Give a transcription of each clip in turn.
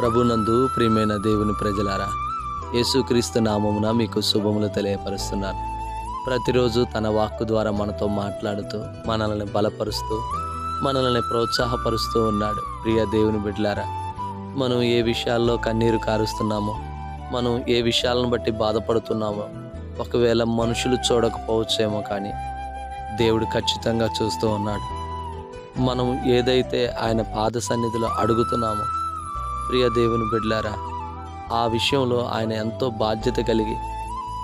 ప్రభునందు ప్రియమైన దేవుని ప్రజలారా యేసుక్రీస్తు నామమున మీకు శుభములు తెలియపరుస్తున్నాను. ప్రతిరోజు తన వాక్కు ద్వారా మనతో మాట్లాడుతూ మనల్ని బలపరుస్తూ మనల్ని ప్రోత్సాహపరుస్తూ ఉన్నాడు. ప్రియ దేవుని బిడ్డలారా మనం ఏ విషయాల్లో కన్నీరు కారుస్తున్నామో మనం ఏ విషయాలను బట్టి బాధపడుతున్నామో ఒకవేళ మనుషులు చూడకపోవచ్చేమో కానీ దేవుడు ఖచ్చితంగా చూస్తూ ఉన్నాడు. మనం ఏదైతే ఆయన పాద సన్నిధిలో అడుగుతున్నామో ప్రియ దేవుని బిడ్లారా ఆ విషయంలో ఆయన ఎంతో బాధ్యత కలిగి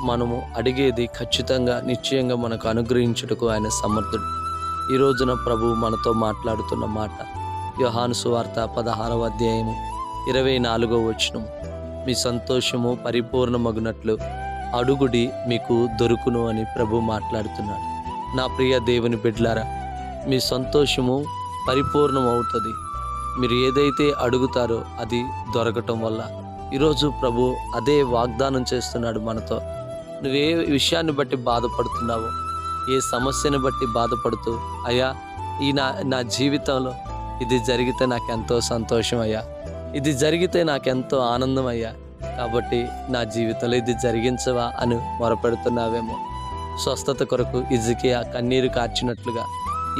మనము అడిగేది ఖచ్చితంగా నిశ్చయంగా మనకు అనుగ్రహించుటకు ఆయన సమర్థుడు. ఈ రోజున ప్రభు మనతో మాట్లాడుతున్న మాట యోహాను సువార్త పదహారవ అధ్యాయము ఇరవై నాలుగో వచనం మీ సంతోషము పరిపూర్ణమగునట్లు అడుగుడి మీకు దొరుకును అని ప్రభు మాట్లాడుతున్నాడు. నా ప్రియ దేవుని బిడ్లారా మీ సంతోషము పరిపూర్ణం అవుతుంది మీరు ఏదైతే అడుగుతారో అది దొరకటం వల్ల. ఈరోజు ప్రభు అదే వాగ్దానం చేస్తున్నాడు మనతో. నువ్వే విషయాన్ని బట్టి బాధపడుతున్నావో. ఏ సమస్యను బట్టి బాధపడుతూ అయ్యా ఈ నా నా జీవితంలో ఇది జరిగితే నాకు ఎంతో సంతోషం అయ్యా. ఇది జరిగితే నాకెంతో ఆనందం అయ్యా. కాబట్టి నా జీవితంలో ఇది జరిగించవా అని మొరపెడుతున్నావేమో. స్వస్థత కొరకు ఇజికియా కన్నీరు కార్చినట్లుగా.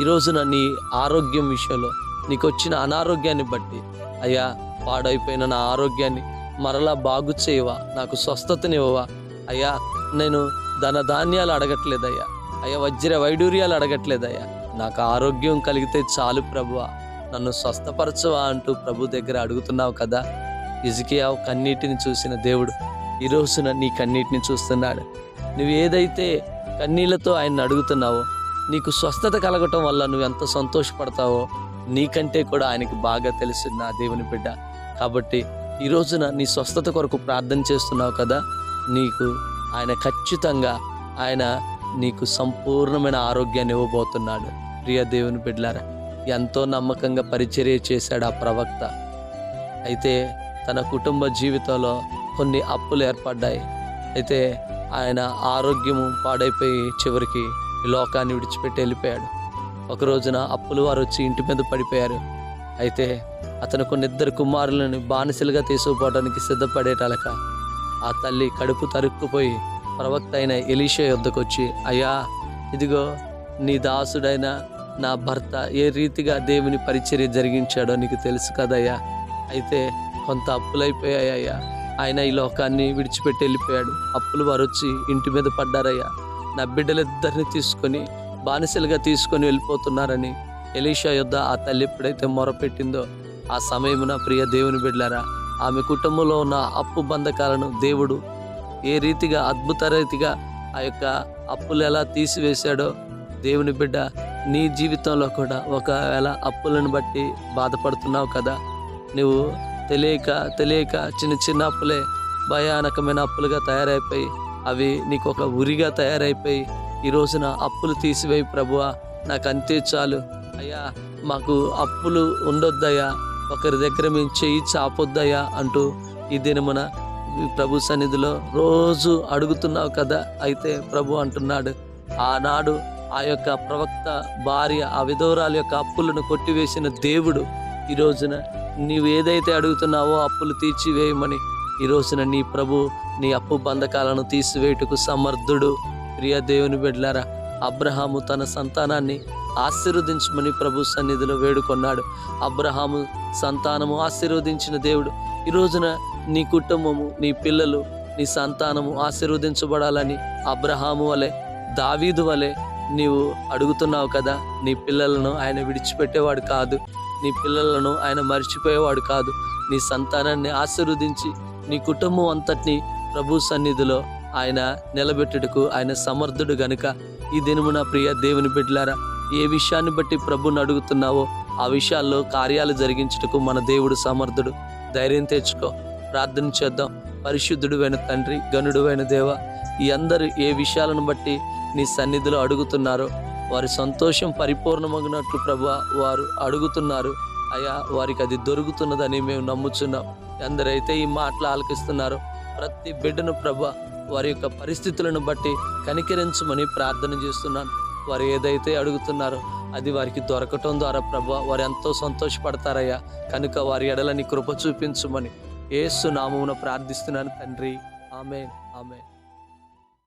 ఈరోజు నీ ఆరోగ్యం విషయంలో నీకు వచ్చిన అనారోగ్యాన్ని బట్టి. అయ్యా పాడైపోయిన నా ఆరోగ్యాన్ని మరలా బాగు చేయవా? నాకు స్వస్థతనివ్వవా? అయ్యా నేను ధన ధాన్యాలు అడగట్లేదయ్యా. అయ్యా వజ్ర వైడూర్యాలు అడగట్లేదయ్యా. నాకు ఆరోగ్యం కలిగితే చాలు ప్రభువా. నన్ను స్వస్థపరచవా అంటూ ప్రభు దగ్గర అడుగుతున్నావు కదా? ఇజికియా కన్నీటిని చూసిన దేవుడు ఈ రోజున నీ కన్నీటిని చూస్తున్నాడు. నువ్వు ఏదైతే కన్నీళ్ళతో ఆయన అడుగుతున్నావో నీకు స్వస్థత కలగటం వల్ల నువ్వు ఎంత సంతోషపడతావో నీకంటే కూడా ఆయనకి బాగా తెలుసు నా దేవుని బిడ్డ. కాబట్టి ఈ రోజున నీ స్వస్థత కొరకు ప్రార్థన చేస్తున్నావు కదా. నీకు ఆయన ఖచ్చితంగా ఆయన నీకు సంపూర్ణమైన ఆరోగ్యాన్ని ఇవ్వబోతున్నాడు. ప్రియ దేవుని బిడ్డలారా ఎంతో నమ్మకంగా పరిచర్య చేశాడు ఆ ప్రవక్త. అయితే తన కుటుంబ జీవితంలో కొన్ని అప్పులు ఏర్పడ్డాయి. అయితే ఆయన ఆరోగ్యము పాడైపోయి చివరికి లోకాన్ని విడిచిపెట్టి వెళ్ళిపోయాడు. ఒక రోజున అప్పులు వారు వచ్చి ఇంటి మీద పడిపోయారు. అయితే అతను కొన్ని ఇద్దరు కుమారులను బానిసలుగా తీసుకుపోవడానికి సిద్ధపడేటలక ఆ తల్లి కడుపు తరుక్కుపోయి ప్రవక్త అయిన ఎలీషా యొద్దకు వచ్చి అయ్యా ఇదిగో నీ దాసుడైన నా భర్త ఏ రీతిగా దేవుని పరిచర్య జరిగించాడో నీకు తెలుసు కదయ్యా. అయితే కొంత అప్పులైపోయాయ్యా. ఆయన ఈ లోకాన్ని విడిచిపెట్టి వెళ్ళిపోయాడు. అప్పులు వారు వచ్చి ఇంటి మీద పడ్డారయ్యా. నా బిడ్డలిద్దరిని తీసుకొని బానిసలుగా తీసుకొని వెళ్ళిపోతున్నారని ఎలీషా యొద్ద ఆ తల్లి ఎప్పుడైతే మొరపెట్టిందో ఆ సమయమున ప్రియ దేవుని బిడ్డలారా ఆమె కుటుంబంలో ఉన్న అప్పు బంధకాలను దేవుడు ఏ రీతిగా అద్భుత రీతిగా ఆ యొక్క అప్పులు ఎలా తీసివేశాడో దేవుని బిడ్డ నీ జీవితంలో కూడా ఒకవేళ అప్పులను బట్టి బాధపడుతున్నావు కదా నువ్వు తెలియక తెలియక చిన్న చిన్న అప్పులే భయానకమైన అప్పులుగా తయారైపోయి అవి నీకు ఒక ఉరిగా తయారైపోయి ఈ రోజున అప్పులు తీసివేయి ప్రభువా. నాకు అంతే చాలు. అయ్యా మాకు అప్పులు ఉండొద్దయ్యా. ఒకరి దగ్గర మేము చెయ్యి చాపొద్దయ్యా అంటూ ఈ దినమున ప్రభు సన్నిధిలో రోజు అడుగుతున్నావు కదా. అయితే ప్రభు అంటున్నాడు ఆనాడు ఆ యొక్క ప్రవక్త భార్య ఆ విధవరాల యొక్క అప్పులను కొట్టివేసిన దేవుడు ఈ రోజున నీవు ఏదైతే అడుగుతున్నావో అప్పులు తీర్చివేయమని. ఈ రోజున నీ ప్రభు నీ అప్పు బంధకాలను తీసివేయుటకు సమర్థుడు. ప్రియ దేవుని బిడ్లారా అబ్రహాము తన సంతానాన్ని ఆశీర్వదించమని ప్రభు సన్నిధిలో వేడుకొన్నాడు. అబ్రహాము సంతానము ఆశీర్వదించిన దేవుడు. ఈ రోజున నీ కుటుంబము నీ పిల్లలు నీ సంతానము ఆశీర్వదించబడాలని అబ్రహాము వలె దావీదు వలె నీవు అడుగుతున్నావు కదా నీ పిల్లలను ఆయన విడిచిపెట్టేవాడు కాదు. నీ పిల్లలను ఆయన మర్చిపోయేవాడు కాదు. నీ సంతానాన్ని ఆశీర్వదించి నీ కుటుంబం అంతటిని ప్రభు సన్నిధిలో ఆయన నిలబెట్టుటకు ఆయన సమర్థుడు గనుక. ఈ దినమున ప్రియ దేవుని బిడ్డలారా ఏ విషయాన్ని బట్టి ప్రభుని అడుగుతున్నావో ఆ విషయాల్లో కార్యాలు జరిగించుటకు మన దేవుడు సమర్థుడు. ధైర్యం తెచ్చుకో ప్రార్థన చేద్దాం. పరిశుద్ధుడు అయిన తండ్రి గనుడు అయిన దేవ ఈ అందరూ ఏ విషయాలను బట్టి నీ సన్నిధిలో అడుగుతున్నారో వారి సంతోషం పరిపూర్ణమగినట్లు ప్రభు వారు అడుగుతున్నారు. అయ్యా వారికి అది దొరుకుతున్నదని మేము నమ్ముచున్నాం. ఎందరైతే ఈ మాటలు ఆలకిస్తున్నారో ప్రతి బిడ్డను ప్రభ వారి యొక్క పరిస్థితులను బట్టి కనికరించమని ప్రార్థన చేస్తున్నాను. వారు ఏదైతే అడుగుతున్నారో అది వారికి దొరకటం ద్వారా ప్రభ వారు ఎంతో సంతోషపడతారయ్యా. కనుక వారి ఎడలని కృప చూపించుమని ఏసు నామమున ప్రార్థిస్తున్నాను తండ్రి. ఆమె ఆమె